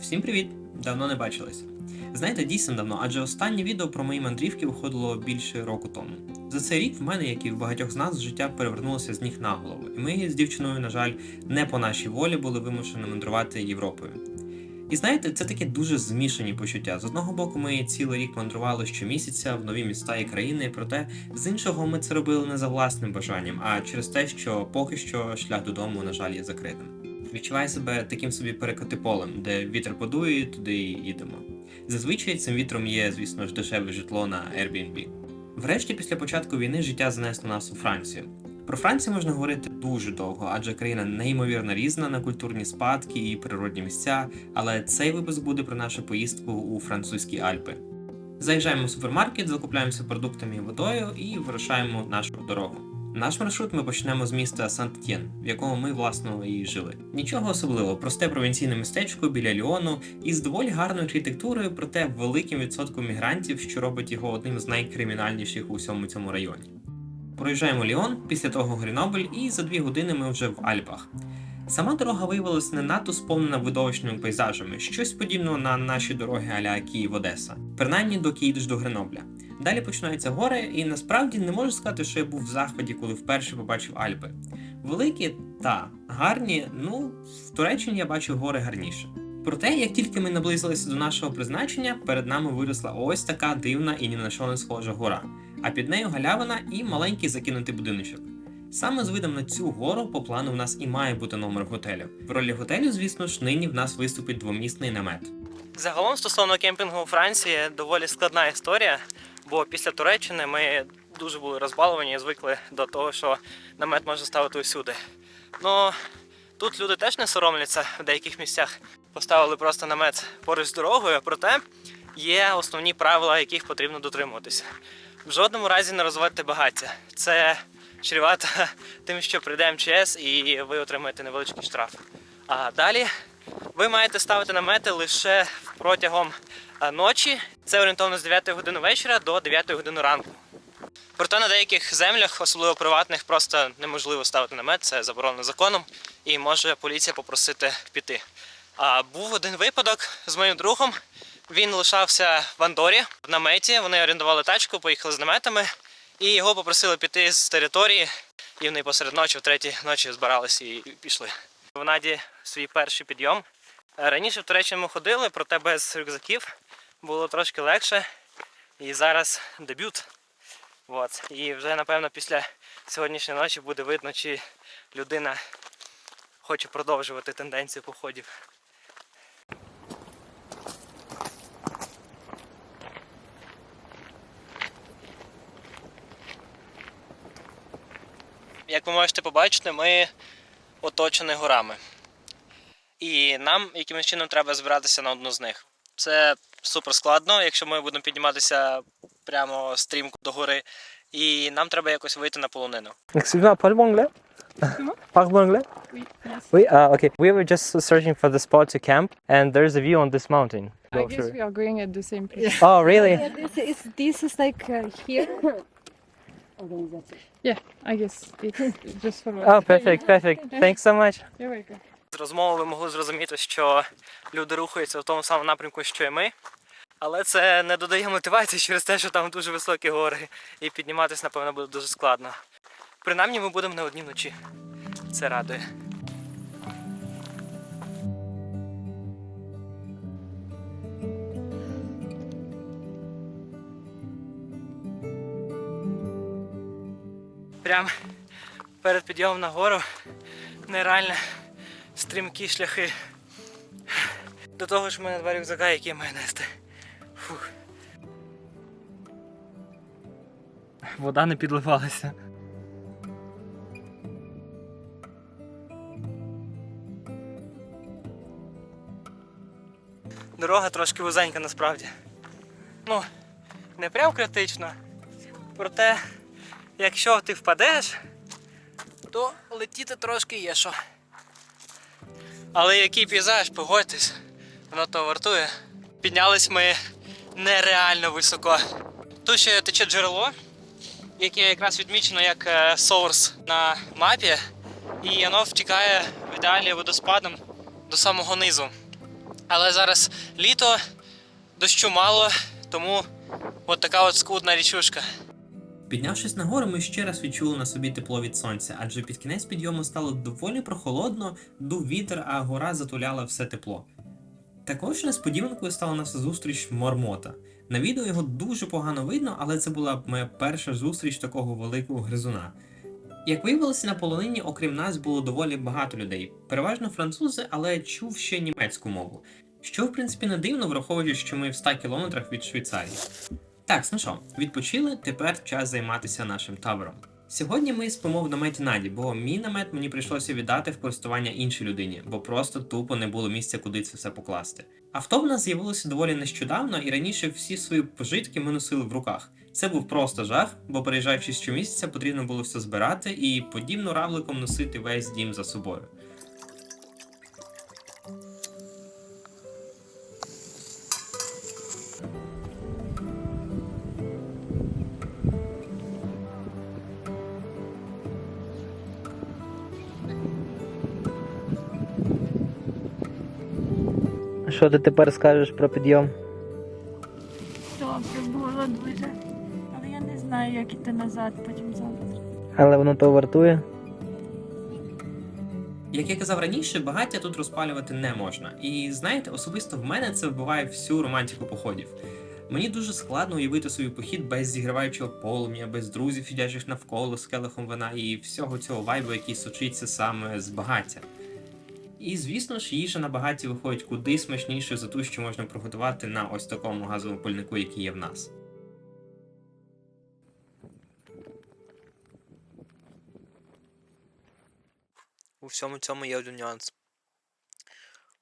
Всім привіт! Давно не бачились. Знаєте, дійсно давно, адже останнє відео про мої мандрівки виходило більше року тому. За цей рік в мене, як і в багатьох з нас, життя перевернулося з ніг на голову, і ми з дівчиною, на жаль, не по нашій волі були вимушені мандрувати Європою. І знаєте, це такі дуже змішані почуття. З одного боку, ми цілий рік мандрували щомісяця в нові міста і країни, проте з іншого ми це робили не за власним бажанням, а через те, що поки що шлях додому, на жаль, є закритим. Відчуваю себе таким собі перекотиполем, де вітер подує, туди і їдемо. Зазвичай цим вітром є, звісно ж, дешеве житло на Airbnb. Врешті, після початку війни, життя занесло нас у Францію. Про Францію можна говорити дуже довго, адже країна неймовірно різна на культурні спадки і природні місця, але цей випуск буде про нашу поїздку у французькі Альпи. Заїжджаємо в супермаркет, закупляємося продуктами і водою і вирушаємо нашу дорогу. Наш маршрут ми почнемо з міста Сант-Тєн, в якому ми власно і жили. Нічого особливого, просте провінційне містечко біля Ліону із доволі гарною архітектурою, проте великим відсотком мігрантів, що робить його одним з найкримінальніших у всьому цьому районі. Проїжджаємо Ліон, після того Грінобль, і за дві години ми вже в Альпах. Сама дорога виявилася не надто сповнена видовищними пейзажами, щось подібного на наші дороги аля Київ-Одеса, принаймні доки їдеш до Гренобля. Далі починаються гори, і насправді не можу сказати, що я був в захваті, коли вперше побачив Альпи. Великі та гарні, ну в Туреччині я бачив гори гарніше. Проте, як тільки ми наблизилися до нашого призначення, перед нами виросла ось така дивна і ні на що не схожа гора, а під нею галявина і маленький закинутий будиночок. Саме з видом на цю гору по плану в нас і має бути номер готелю. В ролі готелю, звісно ж, нині в нас виступить двомісний намет. Загалом стосовно кемпінгу у Франції доволі складна історія, бо після Туреччини ми дуже були розбаловані і звикли до того, що намет можна ставити усюди. Ну тут люди теж не соромляться в деяких місцях. Поставили просто намет поруч з дорогою, проте є основні правила, яких потрібно дотримуватися. В жодному разі не розводьте багаття. Це чревато тим, що прийде МЧС і ви отримаєте невеличкий штраф. А далі ви маєте ставити намети лише протягом ночі. Це орієнтовно з 9 години вечора до 9 години ранку. Проте на деяких землях, особливо приватних, просто неможливо ставити намет, це заборонено законом, і може поліція попросити піти. А був один випадок з моїм другом. Він лишався в Андорі в наметі. Вони орендували тачку, поїхали з наметами, і його попросили піти з території. І вони посеред ночі, в третій ночі збиралися і пішли. В Наді свій перший підйом. Раніше в Туреччину ходили, проте без рюкзаків було трошки легше. І зараз дебют. От. І вже, напевно, після сьогоднішньої ночі буде видно, чи людина хоче продовжувати тенденцію походів. Як ви можете побачити, ми оточені горами. І нам якимось чином треба збиратися на одну з них. Це супер складно, якщо ми будемо підніматися прямо стрімко до гори. І нам треба якось вийти на полонину. Excuse-moi, anglais anglais Oui, yes. Oui, uh, okay. We were just searching for the spot to camp, and there's a view on this mountain. I Go guess through. we are going at the same place. Oh, really? Yeah, this is this is like uh, here. Yeah, I guess it's just for Oh, perfect, perfect. Thanks so much. You're welcome. З розмови ви могли зрозуміти, що люди рухаються в тому самому напрямку, що і ми. Але це не додає мотивації через те, що там дуже високі гори, і підніматися, напевно, буде дуже складно. Принаймні ми будемо не одні вночі. Це радує. Прямо перед підйомом на гору нереально стрімкі шляхи. До того ж в мене два рюкзака, які маю нести. Фух. Вода не підливалася. Дорога трошки вузенька насправді. Ну, не прям критично. Проте, якщо ти впадеш, то летіти трошки є що. Але який пейзаж, погодьтесь, воно то вартує. Піднялись ми нереально високо. Тут ще тече джерело, яке якраз відмічено як е, source на мапі, і воно втікає в ідеалі водоспадом до самого низу. Але зараз літо, дощу мало, тому от така от скудна річушка. Піднявшись нагору, ми ще раз відчули на собі тепло від сонця, адже під кінець підйому стало доволі прохолодно, дув вітер, а гора затуляла все тепло. Також несподіванкою стала наша зустріч Мормота. На відео його дуже погано видно, але це була моя перша зустріч такого великого гризуна. Як виявилося, на полонині, окрім нас, було доволі багато людей, переважно французи, але чув ще німецьку мову. Що, в принципі, не дивно, враховуючи, що ми в 100 кілометрах від Швейцарії. Так, ну що, відпочили, тепер час займатися нашим табором. Сьогодні ми спимо в наметі Наді, бо мій намет мені прийшлося віддати в користування іншій людині, бо просто тупо не було місця, куди це все покласти. Авто в нас з'явилося доволі нещодавно, і раніше всі свої пожитки ми носили в руках. Це був просто жах, бо переїжджаючи щомісяця, потрібно було все збирати і подібно равликом носити весь дім за собою. Що ти тепер скажеш про підйом? Добре було дуже. Але я не знаю, як іти назад потім завтра. Але воно того вартує. Як я казав раніше, багаття тут розпалювати не можна. І знаєте, особисто в мене це вбиває всю романтику походів. Мені дуже складно уявити собі похід без зігріваючого полум'я, без друзів, сидячих навколо з келихом вина і всього цього вайбу, який сочиться саме з багаття. І звісно ж, їжа на багаті виходить куди смачніше за ту, що можна приготувати на ось такому газовому пальнику, який є в нас. У всьому цьому є один нюанс.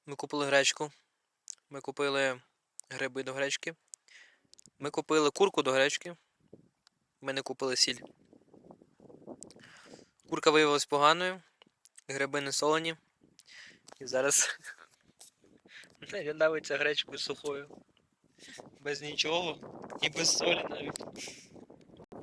Ми купили гречку, ми купили гриби до гречки, ми купили курку до гречки, ми не купили сіль. Курка виявилась поганою, гриби не солені. І зараз навіть давиться гречкою сухою. Без нічого і без солі навіть.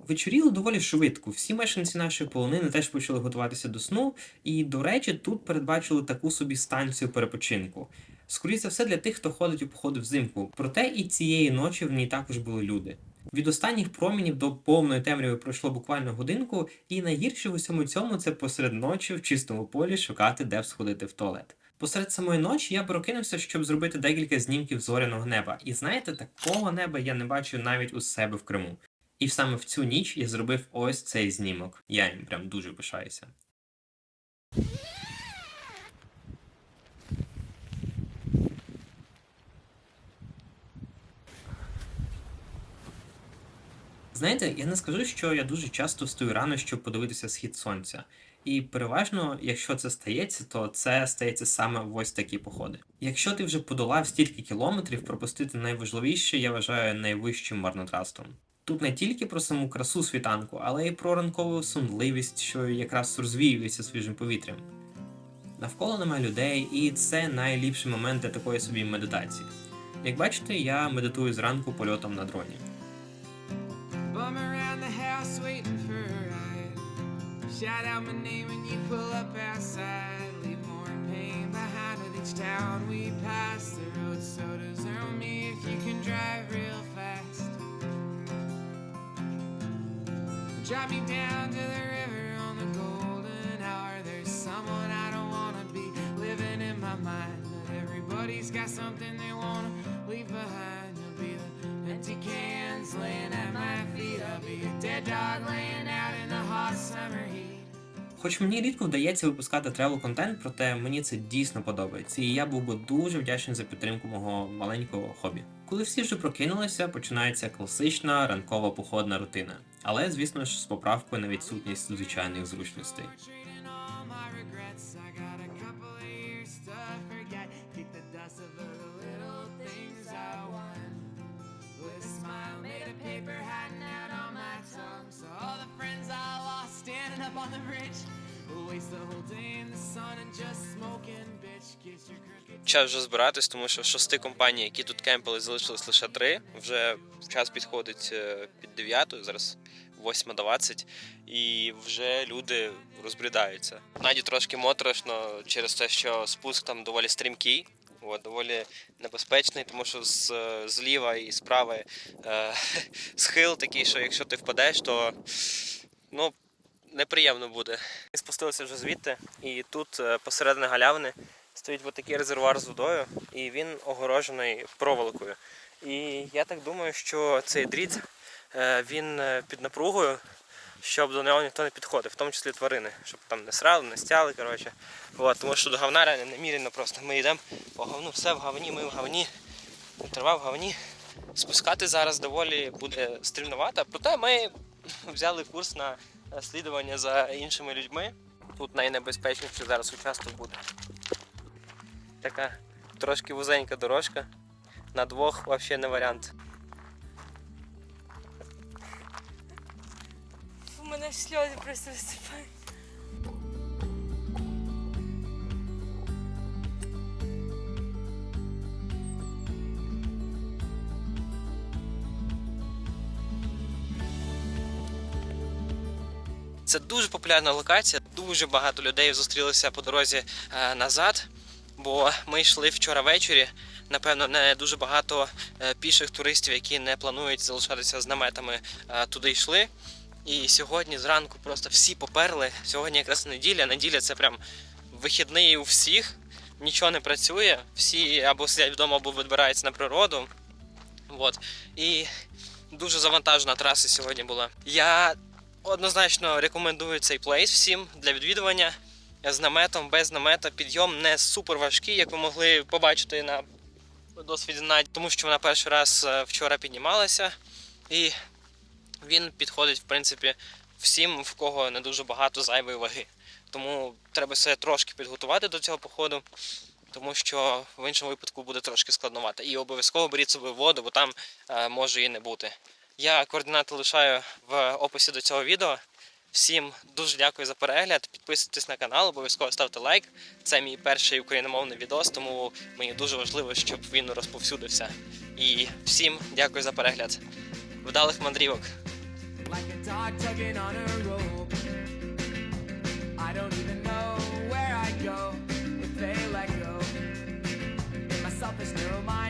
Вечоріло доволі швидко. Всі мешканці нашої полонини теж почали готуватися до сну, і, до речі, тут передбачили таку собі станцію перепочинку. Скоріше за все для тих, хто ходить у походи взимку. Проте і цієї ночі в ній також були люди. Від останніх промінів до повної темряви пройшло буквально годинку, і найгірше в усьому цьому це посеред ночі в чистому полі шукати, де б сходити в туалет. Посеред самої ночі я прокинувся, щоб зробити декілька знімків зоряного неба. І знаєте, такого неба я не бачив навіть у себе в Криму. І саме в цю ніч я зробив ось цей знімок. Я їм прям дуже пишаюся. Знаєте, я не скажу, що я дуже часто встаю рано, щоб подивитися схід сонця. І переважно, якщо це стається, то це стається саме в ось такі походи. Якщо ти вже подолав стільки кілометрів, пропустити найважливіше, я вважаю найвищим марнотратством. Тут не тільки про саму красу світанку, але й про ранкову сонливість, що якраз розвіюється свіжим повітрям. Навколо немає людей, і це найліпший момент для такої собі медитації. Як бачите, я медитую зранку польотом на дроні. Shout out my name when you pull up outside. Leave more pain behind with each town we pass. The road so desert me if you can drive real fast. Drop me down to the river on the golden hour. There's someone I don't wanna be living in my mind. But everybody's got something they wanna leave behind. You'll be the empty cans laying at my feet. I'll be a dead dog laying Хоч мені рідко вдається випускати тревел контент, проте мені це дійсно подобається, і я був би дуже вдячний за підтримку мого маленького хобі. Коли всі вже прокинулися, починається класична ранкова походна рутина, але звісно ж з поправкою на відсутність звичайних зручностей. Up on the bridge. Час вже збиратись, тому що шости компаній, які тут кемпили, залишилось лише три. Вже час підходить е, під 9, зараз 8.20, і вже люди розбрідаються. Наді трошки моторошно через те, що спуск там доволі стрімкий. От, доволі небезпечний, тому що з, зліва і справа е, схил такий, що якщо ти впадеш, то ну, неприємно буде. Ми спустилися вже звідти, і тут е, посередині галявини стоїть такий резервуар з водою, і він огорожений проволокою. І я так думаю, що цей дріт е, він е, під напругою, щоб до нього ніхто не підходив, в тому числі тварини, щоб там не срали, не стяли. Коротше. От, тому що до говна реально неміряно просто. Ми йдемо по говну, все в говні, ми в говні, трава в говні. Спускати зараз доволі буде стрімнувато, проте ми взяли курс на слідування за іншими людьми. Тут найнебезпечніше зараз участок буде. Така трошки вузенька дорожка. На двох взагалі не варіант. У мене сльози просто виступають. Це дуже популярна локація. Дуже багато людей зустрілися по дорозі е, назад, бо ми йшли вчора ввечері. Напевно, не дуже багато е, піших туристів, які не планують залишатися з наметами, е, туди йшли. І сьогодні зранку просто всі поперли. Сьогодні якраз неділя. Неділя це прям вихідний у всіх. Нічого не працює. Всі або сидять вдома, або відбираються на природу. От. І дуже завантажена траса сьогодні була. Я однозначно рекомендую цей плейс всім для відвідування з наметом, без намета. Підйом не супер важкий, як ви могли побачити на досвіді Наді, тому що вона перший раз е, вчора піднімалася, і він підходить, в принципі, всім, в кого не дуже багато зайвої ваги. Тому треба себе трошки підготувати до цього походу, тому що в іншому випадку буде трошки складновато. І обов'язково беріть з собою воду, бо там е, може і не бути. Я координати лишаю в описі до цього відео. Всім дуже дякую за перегляд. Підписуйтесь на канал, обов'язково ставте лайк. Це мій перший україномовний відос, тому мені дуже важливо, щоб він розповсюдився. І всім дякую за перегляд. Вдалих мандрівок! selfish narrow mindedness,